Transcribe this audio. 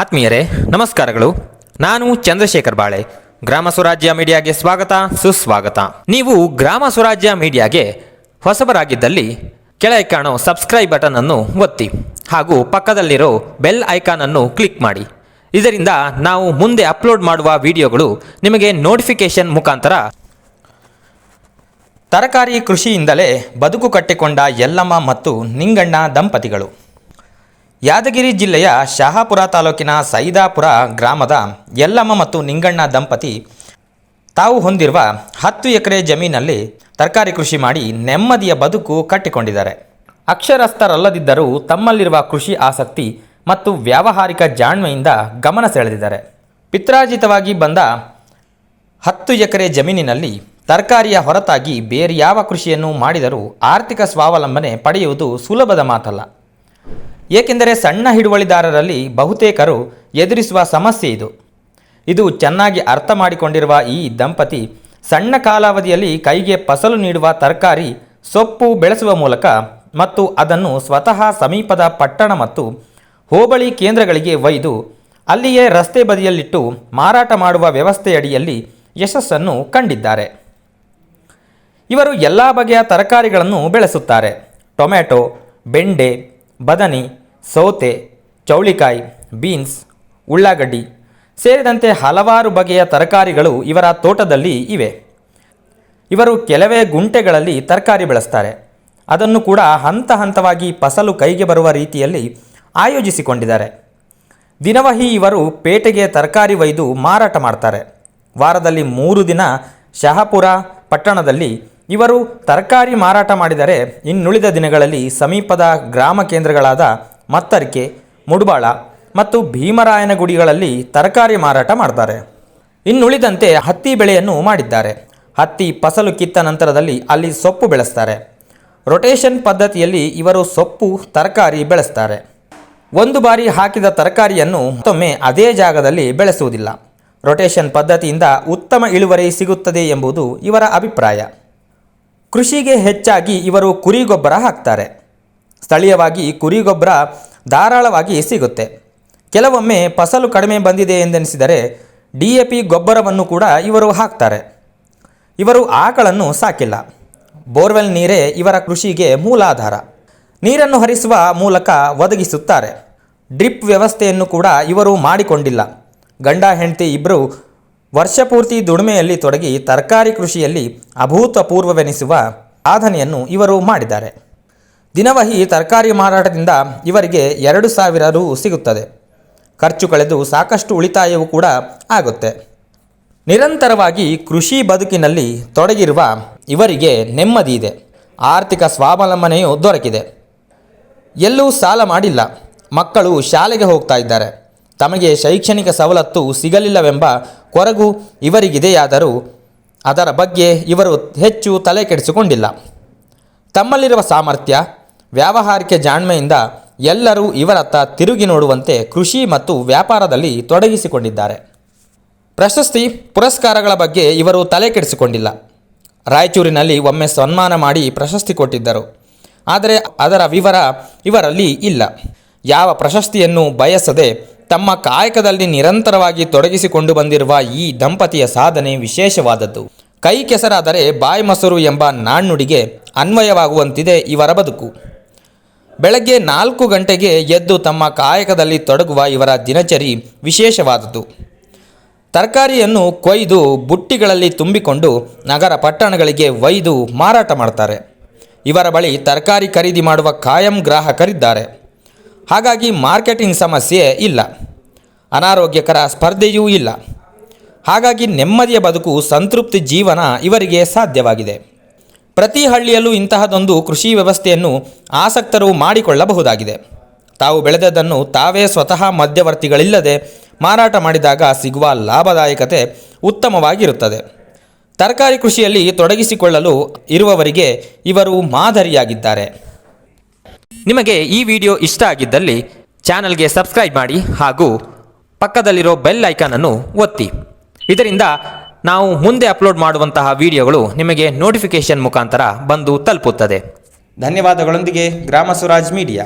ಆತ್ಮೀಯರೇ, ನಮಸ್ಕಾರಗಳು. ನಾನು ಚಂದ್ರಶೇಖರ್ ಬಾಳೆ. ಗ್ರಾಮ ಸ್ವರಾಜ್ಯ ಮೀಡಿಯಾಗೆ ಸ್ವಾಗತ, ಸುಸ್ವಾಗತ. ನೀವು ಗ್ರಾಮ ಸ್ವರಾಜ್ಯ ಮೀಡಿಯಾಗೆ ಹೊಸಬರಾಗಿದ್ದಲ್ಲಿ ಕೆಳಗೆ ಕಾಣೋ ಸಬ್ಸ್ಕ್ರೈಬ್ ಬಟನ್ ಅನ್ನು ಒತ್ತಿ ಹಾಗೂ ಪಕ್ಕದಲ್ಲಿರೋ ಬೆಲ್ ಐಕಾನ್ ಅನ್ನು ಕ್ಲಿಕ್ ಮಾಡಿ. ಇದರಿಂದ ನಾವು ಮುಂದೆ ಅಪ್ಲೋಡ್ ಮಾಡುವ ವಿಡಿಯೋಗಳು ನಿಮಗೆ ನೋಟಿಫಿಕೇಶನ್ ಮುಖಾಂತರ ತರಕಾರಿ ಕೃಷಿಯಿಂದಲೇ ಬದುಕು ಕಟ್ಟಿಕೊಂಡ ಯಲ್ಲಮ್ಮ ಮತ್ತು ನಿಂಗಣ್ಣ ದಂಪತಿಗಳು. ಯಾದಗಿರಿ ಜಿಲ್ಲೆಯ ಶಹಾಪುರ ತಾಲೂಕಿನ ಸೈದಾಪುರ ಗ್ರಾಮದ ಯಲ್ಲಮ್ಮ ಮತ್ತು ನಿಂಗಣ್ಣ ದಂಪತಿ ತಾವು ಹೊಂದಿರುವ ಹತ್ತು ಎಕರೆ ಜಮೀನಲ್ಲಿ ತರಕಾರಿ ಕೃಷಿ ಮಾಡಿ ನೆಮ್ಮದಿಯ ಬದುಕು ಕಟ್ಟಿಕೊಂಡಿದ್ದಾರೆ. ಅಕ್ಷರಸ್ಥರಲ್ಲದಿದ್ದರೂ ತಮ್ಮಲ್ಲಿರುವ ಕೃಷಿ ಆಸಕ್ತಿ ಮತ್ತು ವ್ಯಾವಹಾರಿಕ ಜಾಣ್ಮೆಯಿಂದ ಗಮನ ಸೆಳೆದಿದ್ದಾರೆ. ಪಿತ್ರಾರ್ಜಿತವಾಗಿ ಬಂದ ಹತ್ತು ಎಕರೆ ಜಮೀನಿನಲ್ಲಿ ತರಕಾರಿಯ ಹೊರತಾಗಿ ಬೇರೆ ಯಾವ ಕೃಷಿಯನ್ನು ಮಾಡಿದರೂ ಆರ್ಥಿಕ ಸ್ವಾವಲಂಬನೆ ಪಡೆಯುವುದು ಸುಲಭದ ಮಾತಲ್ಲ. ಏಕೆಂದರೆ ಸಣ್ಣ ಹಿಡುವಳಿದಾರರಲ್ಲಿ ಬಹುತೇಕರು ಎದುರಿಸುವ ಸಮಸ್ಯೆ ಇದು. ಇದು ಚೆನ್ನಾಗಿ ಅರ್ಥ ಮಾಡಿಕೊಂಡಿರುವ ಈ ದಂಪತಿ ಸಣ್ಣ ಕಾಲಾವಧಿಯಲ್ಲಿ ಕೈಗೆ ಫಸಲು ನೀಡುವ ತರಕಾರಿ, ಸೊಪ್ಪು ಬೆಳೆಸುವ ಮೂಲಕ ಮತ್ತು ಅದನ್ನು ಸ್ವತಃ ಸಮೀಪದ ಪಟ್ಟಣ ಮತ್ತು ಹೋಬಳಿ ಕೇಂದ್ರಗಳಿಗೆ ಒಯ್ದು ಅಲ್ಲಿಯೇ ರಸ್ತೆ ಬದಿಯಲ್ಲಿಟ್ಟು ಮಾರಾಟ ಮಾಡುವ ವ್ಯವಸ್ಥೆಯಡಿಯಲ್ಲಿ ಯಶಸ್ಸನ್ನು ಕಂಡಿದ್ದಾರೆ. ಇವರು ಎಲ್ಲ ಬಗೆಯ ತರಕಾರಿಗಳನ್ನು ಬೆಳೆಸುತ್ತಾರೆ. ಟೊಮ್ಯಾಟೊ, ಬೆಂಡೆ ಬದನೆ, ಸೌತೆ, ಚೌಳಿಕಾಯಿ, ಬೀನ್ಸ್, ಉಳ್ಳಾಗಡ್ಡಿ ಸೇರಿದಂತೆ ಹಲವಾರು ಬಗೆಯ ತರಕಾರಿಗಳು ಇವರ ತೋಟದಲ್ಲಿ ಇವೆ. ಇವರು ಕೆಲವೇ ಗುಂಟೆಗಳಲ್ಲಿ ತರಕಾರಿ ಬೆಳೆಸ್ತಾರೆ. ಅದನ್ನು ಕೂಡ ಹಂತ ಹಂತವಾಗಿ ಫಸಲು ಕೈಗೆ ಬರುವ ರೀತಿಯಲ್ಲಿ ಆಯೋಜಿಸಿಕೊಂಡಿದ್ದಾರೆ. ದಿನವಹಿ ಇವರು ಪೇಟೆಗೆ ತರಕಾರಿ ಒಯ್ದು ಮಾರಾಟ ಮಾಡ್ತಾರೆ. ವಾರದಲ್ಲಿ ಮೂರು ದಿನ ಶಹಾಪುರ ಪಟ್ಟಣದಲ್ಲಿ ಇವರು ತರಕಾರಿ ಮಾರಾಟ ಮಾಡಿದರೆ ಇನ್ನುಳಿದ ದಿನಗಳಲ್ಲಿ ಸಮೀಪದ ಗ್ರಾಮ ಕೇಂದ್ರಗಳಾದ ಮತ್ತರ್ಕೆ, ಮುಡುಬಾಳ ಮತ್ತು ಭೀಮರಾಯನ ಗುಡಿಗಳಲ್ಲಿ ತರಕಾರಿ ಮಾರಾಟ ಮಾಡ್ತಾರೆ. ಇನ್ನುಳಿದಂತೆ ಹತ್ತಿ ಬೆಳೆಯನ್ನು ಮಾಡಿದ್ದಾರೆ. ಹತ್ತಿ ಫಸಲು ಕಿತ್ತ ನಂತರದಲ್ಲಿ ಅಲ್ಲಿ ಸೊಪ್ಪು ಬೆಳೆಸ್ತಾರೆ. ರೊಟೇಷನ್ ಪದ್ಧತಿಯಲ್ಲಿ ಇವರು ಸೊಪ್ಪು, ತರಕಾರಿ ಬೆಳೆಸ್ತಾರೆ. ಒಂದು ಬಾರಿ ಹಾಕಿದ ತರಕಾರಿಯನ್ನು ಮತ್ತೊಮ್ಮೆ ಅದೇ ಜಾಗದಲ್ಲಿ ಬೆಳೆಸುವುದಿಲ್ಲ. ರೊಟೇಷನ್ ಪದ್ಧತಿಯಿಂದ ಉತ್ತಮ ಇಳುವರಿ ಸಿಗುತ್ತದೆ ಎಂಬುದು ಇವರ ಅಭಿಪ್ರಾಯ. ಕೃಷಿಗೆ ಹೆಚ್ಚಾಗಿ ಇವರು ಕುರಿ ಗೊಬ್ಬರ ಹಾಕ್ತಾರೆ. ಸ್ಥಳೀಯವಾಗಿ ಕುರಿ ಗೊಬ್ಬರ ಧಾರಾಳವಾಗಿ ಸಿಗುತ್ತೆ. ಕೆಲವೊಮ್ಮೆ ಫಸಲು ಕಡಿಮೆ ಬಂದಿದೆ ಎಂದೆನಿಸಿದರೆ ಡಿ ಎ ಪಿ ಗೊಬ್ಬರವನ್ನು ಕೂಡ ಇವರು ಹಾಕ್ತಾರೆ. ಇವರು ಆಕಳನ್ನು ಸಾಕಿಲ್ಲ. ಬೋರ್ವೆಲ್ ನೀರೇ ಇವರ ಕೃಷಿಗೆ ಮೂಲಾಧಾರ. ನೀರನ್ನು ಹರಿಸುವ ಮೂಲಕ ಒದಗಿಸುತ್ತಾರೆ. ಡ್ರಿಪ್ ವ್ಯವಸ್ಥೆಯನ್ನು ಕೂಡ ಇವರು ಮಾಡಿಕೊಂಡಿಲ್ಲ. ಗಂಡ, ಹೆಂಡತಿ ಇಬ್ಬರು ವರ್ಷಪೂರ್ತಿ ದುಡಿಮೆಯಲ್ಲಿ ತೊಡಗಿ ತರಕಾರಿ ಕೃಷಿಯಲ್ಲಿ ಅಭೂತಪೂರ್ವವೆನಿಸುವ ಸಾಧನೆಯನ್ನು ಇವರು ಮಾಡಿದ್ದಾರೆ. ದಿನವಹಿ ತರಕಾರಿ ಮಾರಾಟದಿಂದ ಇವರಿಗೆ ಎರಡು ಸಾವಿರ ರು ಸಿಗುತ್ತದೆ. ಖರ್ಚು ಕಳೆದು ಸಾಕಷ್ಟು ಉಳಿತಾಯವೂ ಕೂಡ ಆಗುತ್ತೆ. ನಿರಂತರವಾಗಿ ಕೃಷಿ ಬದುಕಿನಲ್ಲಿ ತೊಡಗಿರುವ ಇವರಿಗೆ ನೆಮ್ಮದಿ ಇದೆ. ಆರ್ಥಿಕ ಸ್ವಾವಲಂಬನೆಯೂ ದೊರಕಿದೆ. ಎಲ್ಲೂ ಸಾಲ ಮಾಡಿಲ್ಲ. ಮಕ್ಕಳು ಶಾಲೆಗೆ ಹೋಗ್ತಾ ಇದ್ದಾರೆ. ತಮಗೆ ಶೈಕ್ಷಣಿಕ ಸವಲತ್ತು ಸಿಗಲಿಲ್ಲವೆಂಬ ಕೊರಗು ಇವರಿಗಿದೆಯಾದರೂ ಅದರ ಬಗ್ಗೆ ಇವರು ಹೆಚ್ಚು ತಲೆ ಕೆಡಿಸಿಕೊಂಡಿಲ್ಲ. ತಮ್ಮಲ್ಲಿರುವ ಸಾಮರ್ಥ್ಯ, ವ್ಯಾವಹಾರಿಕ ಜಾಣ್ಮೆಯಿಂದ ಎಲ್ಲರೂ ಇವರತ್ತ ತಿರುಗಿ ನೋಡುವಂತೆ ಕೃಷಿ ಮತ್ತು ವ್ಯಾಪಾರದಲ್ಲಿ ತೊಡಗಿಸಿಕೊಂಡಿದ್ದಾರೆ. ಪ್ರಶಸ್ತಿ, ಪುರಸ್ಕಾರಗಳ ಬಗ್ಗೆ ಇವರು ತಲೆ ಕೆಡಿಸಿಕೊಂಡಿಲ್ಲ. ರಾಯಚೂರಿನಲ್ಲಿ ಒಮ್ಮೆ ಸನ್ಮಾನ ಮಾಡಿ ಪ್ರಶಸ್ತಿ ಕೊಟ್ಟಿದ್ದರು. ಆದರೆ ಅದರ ವಿವರ ಇವರಲ್ಲಿ ಇಲ್ಲ. ಯಾವ ಪ್ರಶಸ್ತಿಯನ್ನು ಬಯಸದೆ ತಮ್ಮ ಕಾಯಕದಲ್ಲಿ ನಿರಂತರವಾಗಿ ತೊಡಗಿಸಿಕೊಂಡು ಬಂದಿರುವ ಈ ದಂಪತಿಯ ಸಾಧನೆ ವಿಶೇಷವಾದದ್ದು. ಕೈ ಕೆಸರಾದರೆ ಬಾಯಿ ಮೊಸರು ಎಂಬ ನಾಣ್ಣುಡಿಗೆ ಅನ್ವಯವಾಗುವಂತಿದೆ ಇವರ ಬದುಕು. ಬೆಳಗ್ಗೆ ನಾಲ್ಕು ಗಂಟೆಗೆ ಎದ್ದು ತಮ್ಮ ಕಾಯಕದಲ್ಲಿ ತೊಡಗುವ ಇವರ ದಿನಚರಿ ವಿಶೇಷವಾದದ್ದು. ತರಕಾರಿಯನ್ನು ಕೊಯ್ದು ಬುಟ್ಟಿಗಳಲ್ಲಿ ತುಂಬಿಕೊಂಡು ನಗರ ಪಟ್ಟಣಗಳಿಗೆ ಒಯ್ದು ಮಾರಾಟ ಮಾಡ್ತಾರೆ. ಇವರ ಬಳಿ ತರಕಾರಿ ಖರೀದಿ ಮಾಡುವ ಕಾಯಂ ಗ್ರಾಹಕರಿದ್ದಾರೆ. ಹಾಗಾಗಿ ಮಾರ್ಕೆಟಿಂಗ್ ಸಮಸ್ಯೆ ಇಲ್ಲ. ಅನಾರೋಗ್ಯಕರ ಸ್ಪರ್ಧೆಯೂ ಇಲ್ಲ. ಹಾಗಾಗಿ ನೆಮ್ಮದಿಯ ಬದುಕು, ಸಂತೃಪ್ತಿ ಜೀವನ ಇವರಿಗೆ ಸಾಧ್ಯವಾಗಿದೆ. ಪ್ರತಿ ಹಳ್ಳಿಯಲ್ಲೂ ಇಂತಹದೊಂದು ಕೃಷಿ ವ್ಯವಸ್ಥೆಯನ್ನು ಆಸಕ್ತರು ಮಾಡಿಕೊಳ್ಳಬಹುದಾಗಿದೆ. ತಾವು ಬೆಳೆದದ್ದನ್ನು ತಾವೇ ಸ್ವತಃ ಮಧ್ಯವರ್ತಿಗಳಿಲ್ಲದೆ ಮಾರಾಟ ಮಾಡಿದಾಗ ಸಿಗುವ ಲಾಭದಾಯಕತೆ ಉತ್ತಮವಾಗಿರುತ್ತದೆ. ತರಕಾರಿ ಕೃಷಿಯಲ್ಲಿ ತೊಡಗಿಸಿಕೊಳ್ಳಲು ಇರುವವರಿಗೆ ಇವರು ಮಾದರಿಯಾಗಿದ್ದಾರೆ. ನಿಮಗೆ ಈ ವಿಡಿಯೋ ಇಷ್ಟ ಆಗಿದ್ದಲ್ಲಿ ಚಾನಲ್ಗೆ ಸಬ್ಸ್ಕ್ರೈಬ್ ಮಾಡಿ ಹಾಗೂ ಪಕ್ಕದಲ್ಲಿರೋ ಬೆಲ್ ಐಕಾನನ್ನು ಒತ್ತಿ. ಇದರಿಂದ ನಾವು ಮುಂದೆ ಅಪ್ಲೋಡ್ ಮಾಡುವಂತಹ ವಿಡಿಯೋಗಳು ನಿಮಗೆ ನೋಟಿಫಿಕೇಶನ್ ಮುಖಾಂತರ ಬಂದು ತಲುಪುತ್ತದೆ. ಧನ್ಯವಾದಗಳೊಂದಿಗೆ ಗ್ರಾಮ ಸ್ವರಾಜ್ ಮೀಡಿಯಾ.